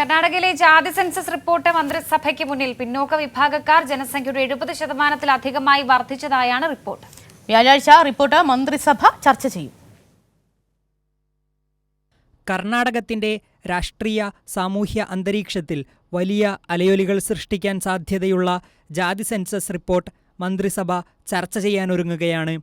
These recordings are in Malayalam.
കർണാടകയിലെ ജാതി സെൻസസ് റിപ്പോർട്ട് മന്ത്രിസഭയ്ക്ക് മുന്നിൽ. പിന്നോക്ക വിഭാഗക്കാർ ജനസംഖ്യയുടെ എഴുപത് ശതമാനത്തിലധികമായി വർദ്ധിച്ചതായാണ് റിപ്പോർട്ട്. വ്യാഴാഴ്ച റിപ്പോർട്ട് മന്ത്രിസഭ ചർച്ച ചെയ്യും. കർണാടകത്തിന്റെ രാഷ്ട്രീയ സാമൂഹ്യ അന്തരീക്ഷത്തിൽ വലിയ അലയൊലികൾ സൃഷ്ടിക്കാൻ സാധ്യതയുള്ള ജാതി സെൻസസ് റിപ്പോർട്ട് മന്ത്രിസഭ ചർച്ച ചെയ്യാനൊരുങ്ങുകയാണ്.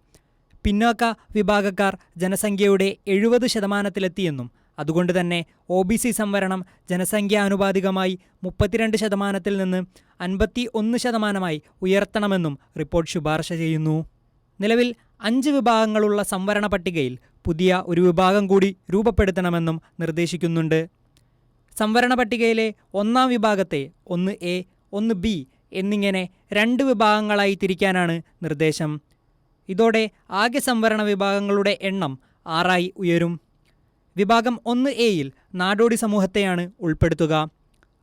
പിന്നോക്ക വിഭാഗക്കാർ ജനസംഖ്യയുടെ എഴുപത് ശതമാനത്തിലെത്തിയെന്നും അതുകൊണ്ട് തന്നെ ഒ ബി സി സംവരണം ജനസംഖ്യാനുപാതികമായി മുപ്പത്തിരണ്ട് ശതമാനത്തിൽ നിന്ന് അൻപത്തി ഒന്ന് ശതമാനമായി ഉയർത്തണമെന്നും റിപ്പോർട്ട് ശുപാർശ ചെയ്യുന്നു. നിലവിൽ അഞ്ച് വിഭാഗങ്ങളുള്ള സംവരണ പട്ടികയിൽ പുതിയ ഒരു വിഭാഗം കൂടി രൂപപ്പെടുത്തണമെന്നും നിർദ്ദേശിക്കുന്നുണ്ട്. സംവരണ പട്ടികയിലെ ഒന്നാം വിഭാഗത്തെ ഒന്ന് എ ഒന്ന് ബി എന്നിങ്ങനെ രണ്ട് വിഭാഗങ്ങളായി തിരിക്കാനാണ് നിർദ്ദേശം. ഇതോടെ ആകെ സംവരണ വിഭാഗങ്ങളുടെ എണ്ണം ആറായി ഉയരും. വിഭാഗം ഒന്ന് എയിൽ നാടോടി സമൂഹത്തെയാണ് ഉൾപ്പെടുത്തുക.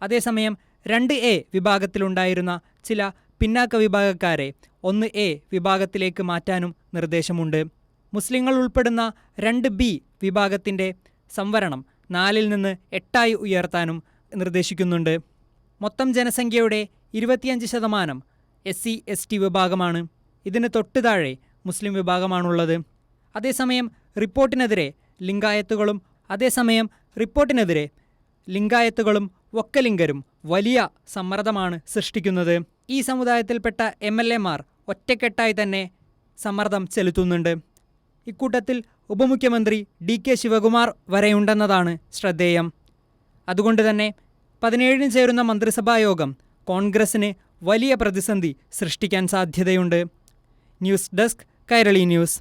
അതേസമയം രണ്ട് എ വിഭാഗത്തിലുണ്ടായിരുന്ന ചില പിന്നാക്ക വിഭാഗക്കാരെ ഒന്ന് എ വിഭാഗത്തിലേക്ക് മാറ്റാനും നിർദ്ദേശമുണ്ട്. മുസ്ലിങ്ങൾ ഉൾപ്പെടുന്ന രണ്ട് ബി വിഭാഗത്തിന്റെ സംവരണം നാലിൽ നിന്ന് എട്ടായി ഉയർത്താനും നിർദ്ദേശിക്കുന്നുണ്ട്. മൊത്തം ജനസംഖ്യയുടെ ഇരുപത്തിയഞ്ച് ശതമാനം എസ് സി എസ് ടി വിഭാഗമാണ്. ഇതിന് തൊട്ടു താഴെ മുസ്ലിം വിഭാഗമാണുള്ളത്. അതേസമയം റിപ്പോർട്ടിനെതിരെ ലിംഗായത്തുകളും അതേസമയം റിപ്പോർട്ടിനെതിരെ ലിംഗായത്തുകളും ഒക്കലിംഗരും വലിയ സമ്മർദ്ദമാണ് സൃഷ്ടിക്കുന്നത്. ഈ സമുദായത്തിൽപ്പെട്ട എം എൽ എമാർ ഒറ്റക്കെട്ടായി തന്നെ സമ്മർദ്ദം ചെലുത്തുന്നുണ്ട്. ഇക്കൂട്ടത്തിൽ ഉപമുഖ്യമന്ത്രി ഡി കെ ശിവകുമാർ വരെയുണ്ടെന്നതാണ് ശ്രദ്ധേയം. അതുകൊണ്ട് തന്നെ പതിനേഴിന് ചേരുന്ന മന്ത്രിസഭാ യോഗം കോൺഗ്രസിന് വലിയ പ്രതിസന്ധി സൃഷ്ടിക്കാൻ സാധ്യതയുണ്ട്. News desk Kairali news.